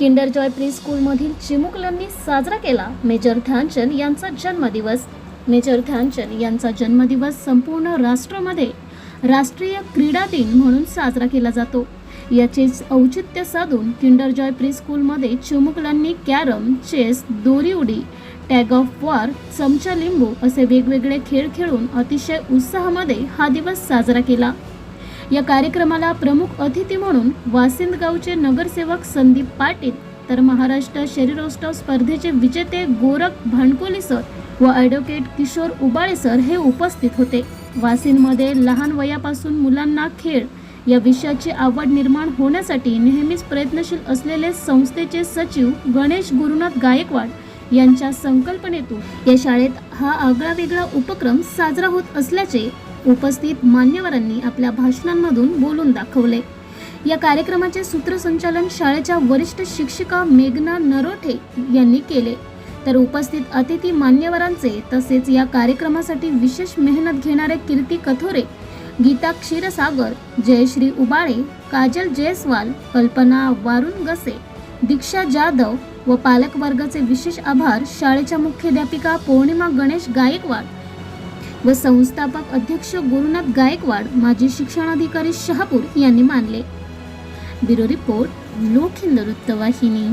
Kinder Joy pre स्कूलमधील चिमुकल्यांनी साजरा केला मेजर ध्यानचंद यांचा जन्मदिवस. मेजर ध्यानचंद यांचा जन्मदिवस संपूर्ण राष्ट्रामध्ये राष्ट्रीय क्रीडा दिन म्हणून साजरा केला जातो. याचेच औचित्य साधून किंडर जॉय प्री स्कूलमध्ये चिमुकल्यांनी कॅरम चेस दोरी उडी टॅग ऑफ वॉर चमचा लिंबू असे वेगवेगळे खेळ खेळून अतिशय उत्साहामध्ये हा दिवस साजरा केला. या कार्यक्रमाला प्रमुख अतिथी म्हणून वासिंद गावचे नगरसेवक संदीप पाटील तर महाराष्ट्र शरीरोत्सव स्पर्धेचे विजेते गोरख भांडकोली सर व ॲडव्होकेट किशोर उबाळे सर हे उपस्थित होते. वासिंदमध्ये लहान वयापासून मुलांना खेळ या विषयाची आवड निर्माण होण्यासाठी नेहमीच प्रयत्नशील असलेले संस्थेचे सचिव गणेश गुरुनाथ गायकवाड यांच्या संकल्पनेतून या शाळेत हा आगळा वेगळा उपक्रम साजरा होत असल्याचे उपस्थित मान्यवरांनी आपल्या भाषणांमधून बोलून दाखवले. या कार्यक्रमाचे सूत्रसंचालन शाळेच्या वरिष्ठ शिक्षिका मेघना नरोठे यांनी केले. तर उपस्थित अतिथी मान्यवरांचे तसेच या कार्यक्रमासाठी विशेष मेहनत घेणारे कीर्ती कथोरे गीता क्षीरसागर जयश्री उबाळे काजल जयस्वाल कल्पना वारुण गसे दीक्षा जाधव व पालक वर्गाचे विशेष आभार शाळेच्या मुख्याध्यापिका पौर्णिमा गणेश गायकवाड व संस्थापक अध्यक्ष गुरुनाथ गायकवाड माजी शिक्षणाधिकारी शहापूर यांनी मानले. ब्युरो रिपोर्ट लोकहिंद वृत्तवाहिनी.